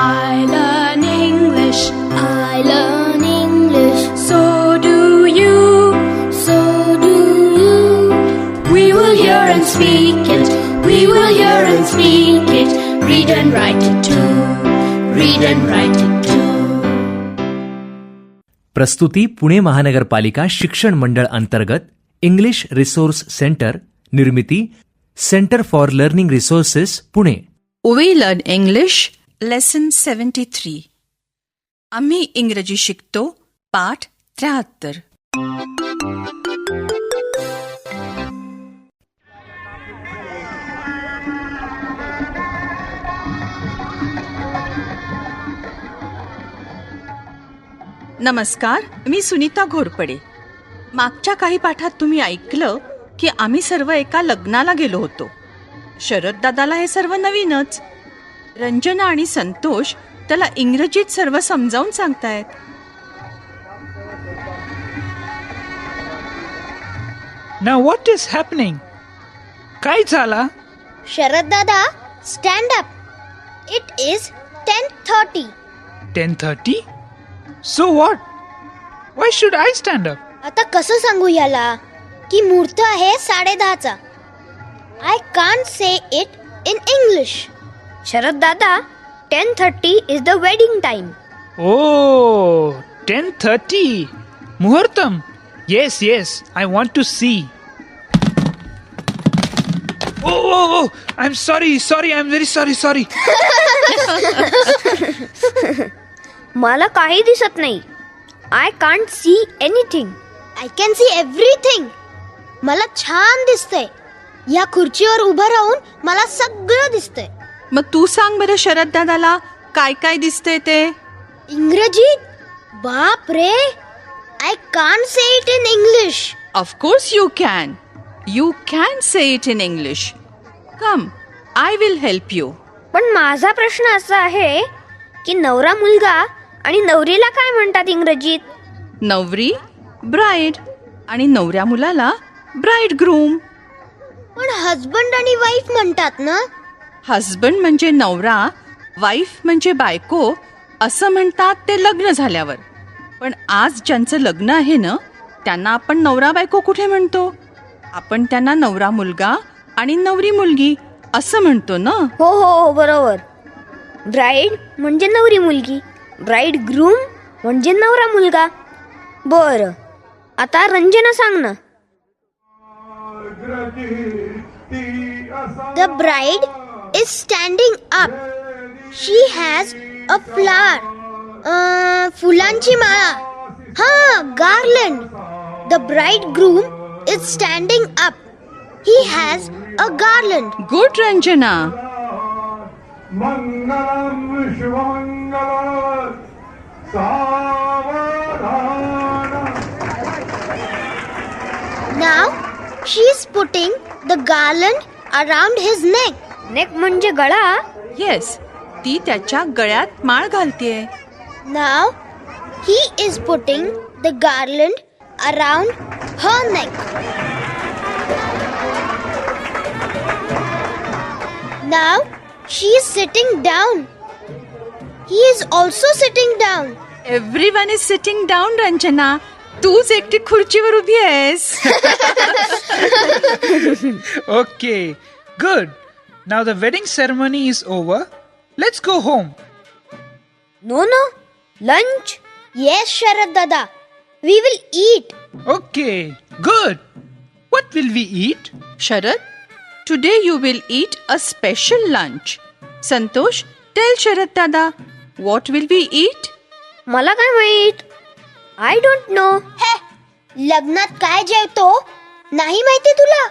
I learn English. I learn English. So do you. So do you. We will hear and speak it. We will hear and speak it. Read and write it too. Read and write it too. प्रस्तुती पुणे महानगरपालिका शिक्षण मंडळ अंतर्गत English resource centre निर्मिती centre for learning resources Pune We learn English lesson seventy three आम्ही इंग्रजी शिकतो पाठ त्र्याहत्तर. नमस्कार मी सुनीता घोरपडे. मागच्या काही पाठात तुम्ही ऐकलं की आम्ही सर्व एका लग्नाला गेलो होतो. शरद दादाला हे सर्व नवीनच. रंजना आणि संतोष त्याला इंग्रजीत सर्व समजावून सांगतायत Now what is happening? काय झाला Sharad Dada, stand up. It is 10:30. 10:30? So what? Why should I stand up? आता कसं सांगू याला की मुहूर्त आहे साडेदहाचा I can't say it in English Sharad दादा ten thirty is the wedding time Oh, 10:30. Muhurtam. Yes, yes. I want to see. Oh, oh, oh. I'm sorry, sorry. I'm very sorry, sorry. मला काही दिसत नाही I can't see anything I can see everything मला छान दिसतंय या खुर्चीवर उभं राहून मला सगळं दिसतंय मग तू सांग बरं शरद दादाला काय काय दिसतंय ते. इंग्रजीत? बाप रे I can't say it in English of course you can you can say it in English come I will help you पण माझा प्रश्न असा आहे की नवरा मुलगा आणि नवरीला काय म्हणतात इंग्रजीत? नवरी ब्राईड आणि नवऱ्या मुलाला ब्राईड ग्रूम पण हजबंड आणि वाईफ म्हणतात ना? हजबंड म्हणजे नवरा वाईफ म्हणजे बायको असं म्हणतात ते लग्न झाल्यावर. पण आज ज्यांचं लग्न आहे ना त्यांना आपण नवरा बायको कुठे म्हणतो? आपण त्यांना नवरा मुलगा आणि नवरी मुलगी असं म्हणतो ना? हो हो हो बरोबर. ब्राईड म्हणजे नवरी मुलगी ब्राईड ग्रूम म्हणजे नवरा मुलगा. बर आता रंजना सांग ना. The bride Is standing up she has a flower फुलांची माळा हा garland the bride groom is standing up he has a garland good Ranjana मङ्गलं शिवमङ्गलं सावधान Now she's putting the garland around his neck. Neck म्हणजे गळा? Yes ती त्याच्या गळ्यात माळ घालते now he is putting the garland around her neck now she is sitting down he is also sitting down everyone is sitting down Ranjana तूच एकटी खुर्चीवर उभी आहेस. Okay good Now the wedding ceremony is over. Let's go home. No, no. Lunch? Yes, Sharad Dada. We will eat. Okay, good. What will we eat? Sharad today you will eat a special lunch Santosh tell Sharad दादा what will be ईट मला काय माहित I don't know हे लग्नात काय जेवतो नाही माहिती तुला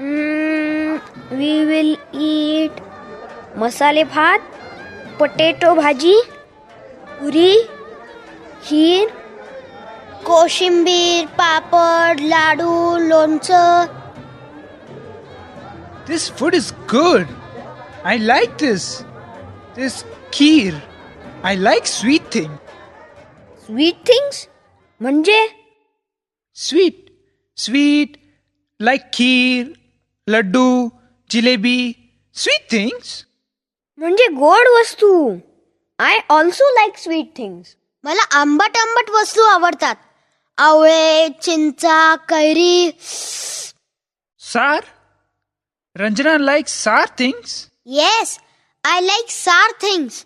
वी विल ईट मसाले भात पोटॅटो भाजी पुरी खीर कोशिंबीर पापड लाडू लोणचं this food is good I like this this kheer I like sweet thing sweet things म्हणजे sweet sweet like kheer laddu, jalebi. Sweet things. म्हणजे गोड वस्तू I also like sweet things मला आंबट आंबट वस्तू आवडतात आवळे चिंचा कैरी Sar? Ranjana likes sour things. Yes I like sour things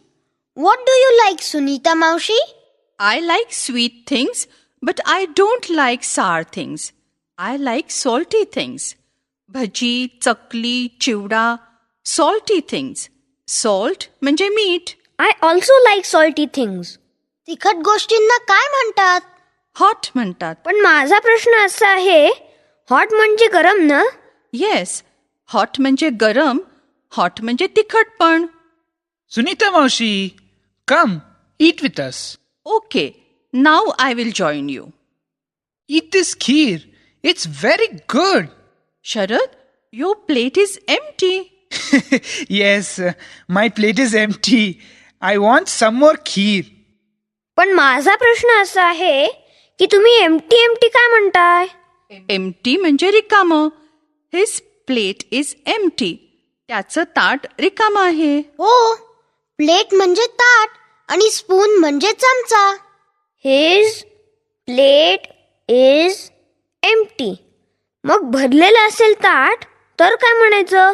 what do you like Sunita मावशी I like sweet things, but I don't like sour things. I like salty things. भजी चकली चिवडा salty things. Salt म्हणजे मीठ I also like salty things तिखट गोष्टींना काय म्हणतात hot म्हणतात पण माझा प्रश्न असा आहे हॉट म्हणजे गरम ना येस हॉट म्हणजे गरम हॉट म्हणजे तिखट पण Sunita Maushi, come, eat with us. Okay now I will join you Eat this kheer. It's very good. Sharad your plate is empty yes, my plate is empty. I want some more kheer. पण माझा प्रश्न असा आहे की तुम्ही MT MT काय म्हणताय? Empty म्हणजे रिकामं. हिज प्लेट इज एम्प्टी त्याचं ताट रिकामं आहे. हो प्लेट म्हणजे ताट आणि स्पून म्हणजे चमचा. हिज प्लेट इज एम्प्टी मग भरलेलं असेल ताट तर काय म्हणायचं?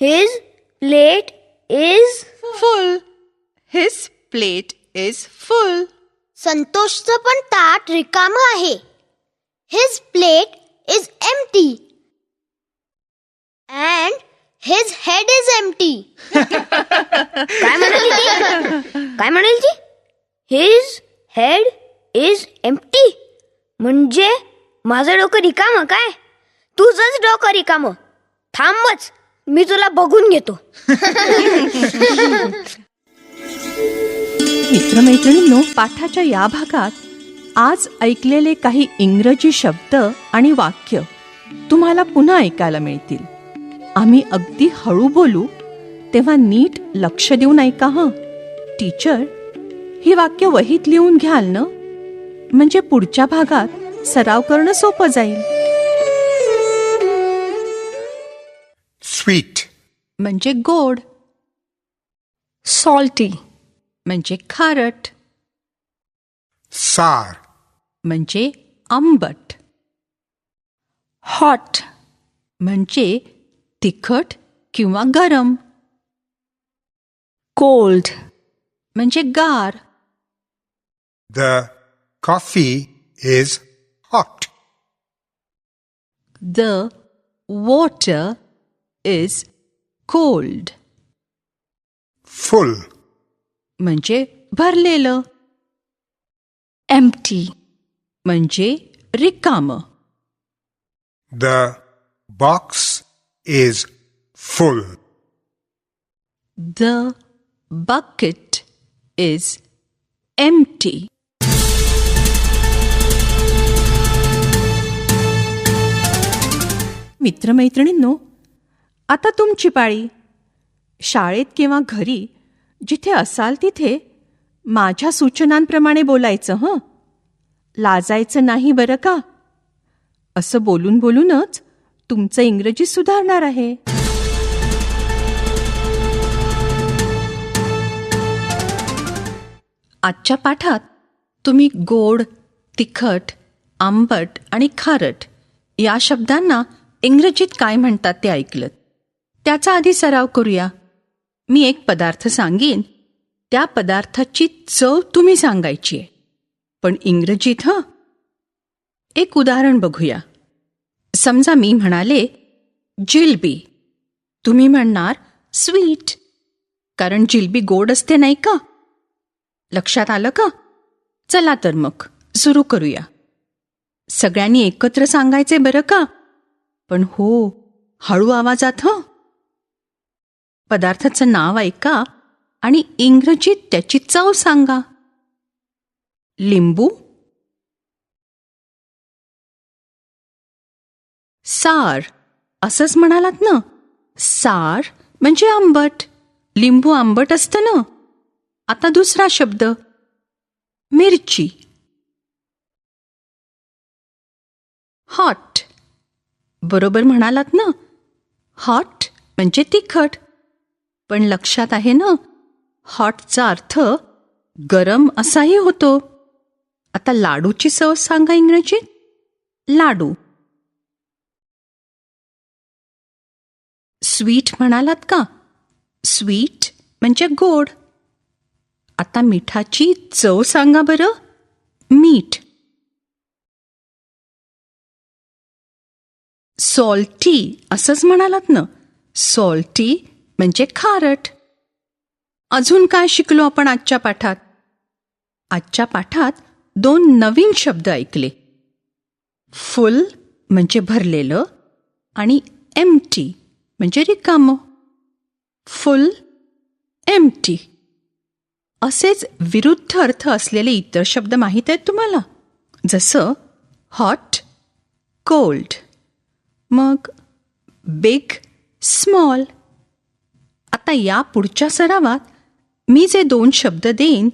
His plate is full his plate is full संतोषचं पण ताट रिकामं आहे. His plate is empty and his head is empty काय म्हणाली ती? काय म्हणाली ती? हिज हेड इज एम्प्टी म्हणजे माझं डोकं रिकामं काय? तुझंच डोकं रिकामं. थांबच मी तुला बघून घेतो. मित्रमैत्रिणींनो पाठाच्या या भागात आज ऐकलेले काही इंग्रजी शब्द आणि वाक्य तुम्हाला पुन्हा ऐकायला मिळतील. आम्ही अगदी हळू बोलू तेव्हा नीट लक्ष देऊन ऐका हं. टीचर ही वाक्य वहीत लिहून घ्याल ना? म्हणजे पुढच्या भागात सराव करणं सोपं जाईल. Sweet, म्हणजे गोड. सॉल्टी म्हणजे खारट. Sour, म्हणजे आंबट. हॉट म्हणजे तिखट किंवा गरम. कोल्ड म्हणजे गार. Coffee is hot, the water is cold full, म्हणजे भरलेलं. एम्प्टी म्हणजे रिकामं. The box is full, the bucket is empty मित्रमैत्रिणींनो आता तुमची पाळी शाळेत किंवा घरी जिथे असाल तिथे माझ्या सूचनांप्रमाणे बोलायचं हं? लाजायचं नाही बरं का? असं बोलून बोलूनच तुमचं इंग्रजी सुधारणार आहे. आजच्या पाठात तुम्ही गोड तिखट आंबट आणि खारट या शब्दांना इंग्रजीत काय म्हणतात ते ऐकलं त्याचा आधी सराव करूया. मी एक पदार्थ सांगीन. त्या पदार्थाची चव तुम्ही सांगायची आहे. पण इंग्रजीत हं? एक उदाहरण बघूया. समजा मी म्हणाले जिलबी. तुम्ही म्हणणार स्वीट. कारण जिलबी गोड असते नाही का? लक्षात आलं का? चला तर मग सुरू करूया. सगळ्यांनी एकत्र सांगायचे बरं का? पण हो हळू आवाजात हं. पदार्थाचं नाव ऐका आणि इंग्रजीत त्याची चव सांगा. लिंबू. सार असंच म्हणालात ना. सार म्हणजे आंबट. लिंबू आंबट असतं ना. आता दुसरा शब्द. मिरची. हॉट बरोबर म्हणालात ना? हॉट म्हणजे तिखट. पण लक्षात आहे ना? हॉटचा अर्थ गरम असाही होतो. आता लाडूची चव सांगा इंग्रजीत. लाडू. स्वीट म्हणालात का? स्वीट म्हणजे गोड. आता मिठाची चव सांगा बरं. मीठ सॉल्टी असंच म्हणालात ना. सॉल्टी म्हणजे खारट. अजून काय शिकलो आपण आजच्या पाठात? आजच्या पाठात दोन नवीन शब्द ऐकले. फुल म्हणजे भरलेलं आणि एम टी म्हणजे रिकामं. फुल एम टी असेच विरुद्ध अर्थ असलेले इतर शब्द माहीत आहेत तुम्हाला? जसं हॉट कोल्ड. मग बिग स्मॉल आता या पुढच्या सरावात मी जे दोन शब्द देईन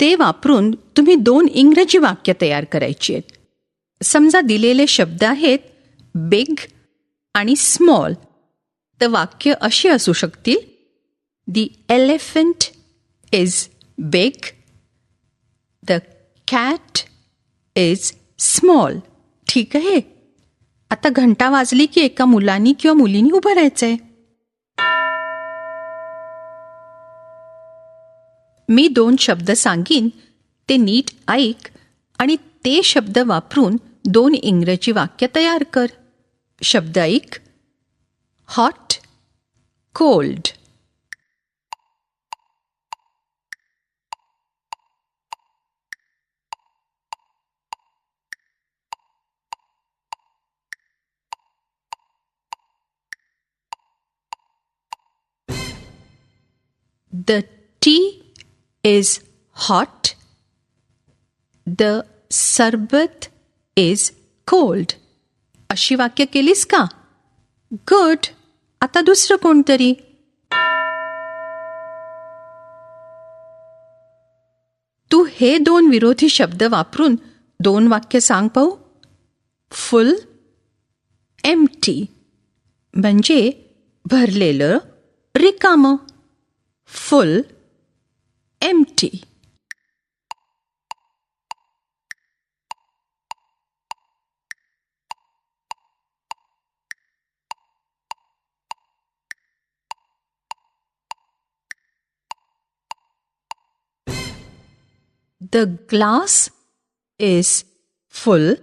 ते वापरून तुम्ही दोन इंग्रजी वाक्य तयार करायची आहेत. समजा दिलेले शब्द आहेत बिग आणि स्मॉल तर वाक्य अशी असू शकतील the elephant is big the cat is small ठीक आहे? आता घंटा वाजली की एका मुलानी किंवा मुलीनी उभं राहायचंय. मी दोन शब्द सांगीन ते नीट ऐक आणि ते शब्द वापरून दोन इंग्रजी वाक्य तयार कर. शब्द ऐक. Hot cold The tea is hot. The sharbat is cold अशी वाक्य केलीस का? गुड आता दुसरं कोणतरी? तू हे दोन विरोधी शब्द वापरून दोन वाक्य सांग पाहू. फुल एम टी म्हणजे भरलेलं रिकामं. Full empty The glass is full.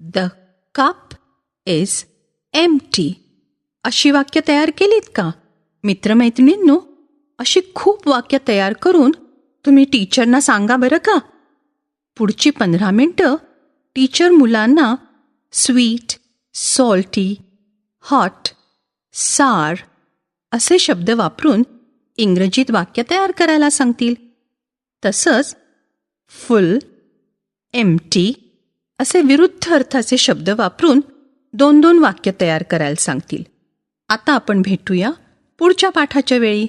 The cup is empty. अशी वाक्य तयार केलीत का मित्रमैत्रिणींनो अशी खूप वाक्य तयार करून तुम्ही टीचरना सांगा बरं का? पुढची पंधरा मिनटं टीचर मुलांना स्वीट सॉल्टी हॉट सार असे शब्द वापरून इंग्रजीत वाक्य तयार करायला सांगतील. तसंच फुल एमटी असे विरुद्ध अर्थाचे शब्द वापरून दोन दोन वाक्य तयार करायला सांगतील. आता आपण भेटूया पुढच्या पाठाच्या वेळी.